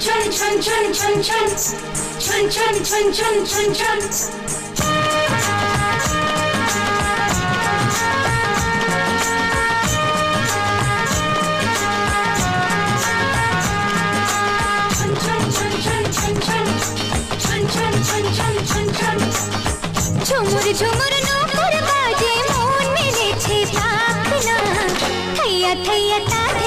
ছন ছন ছন ছন ছন ছন ছন ছন ছন ছন ছন ছন ছন ছন ছন ছন ছন ছন ছন ছন ছন ছন ছন ঝুমুর ঝুমুর নূপুর বাজে মন মেলেছে পাখনা থৈয়া থৈয়া তাধিন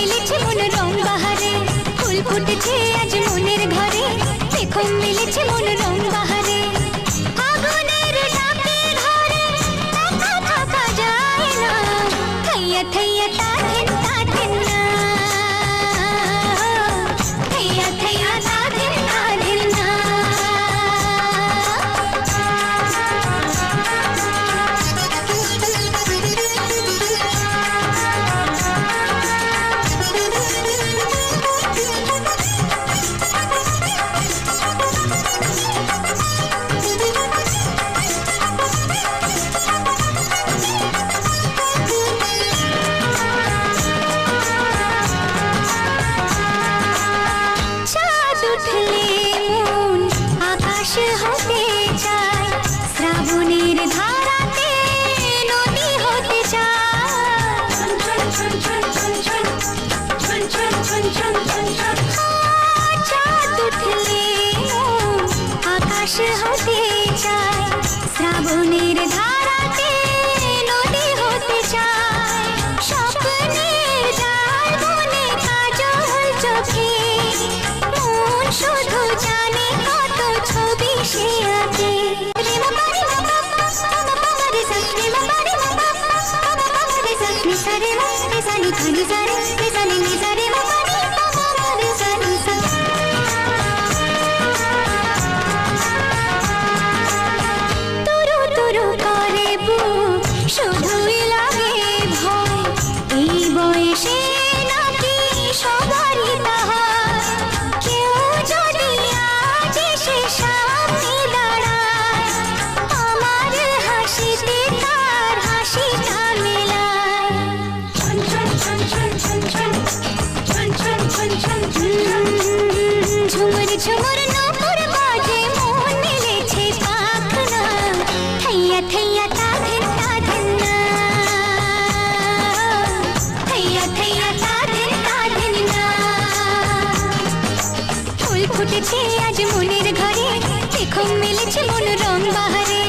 মিলেছে মন রং বাহারে। ফুল ফুটেছে আজ মনের ঘরে। দেখো মিলেছে মন রং বাহারে। ধারাতে নদী হতে মন শুধু জানে কত ছবি「ニサニニサニニサ」ঝুমুর নূপুর বাজে মন মেলেছে পাখনা। না ফুল ফুটেছে আজ মনের ঘরে, দেখো মিলেছে মন রং বাহারে।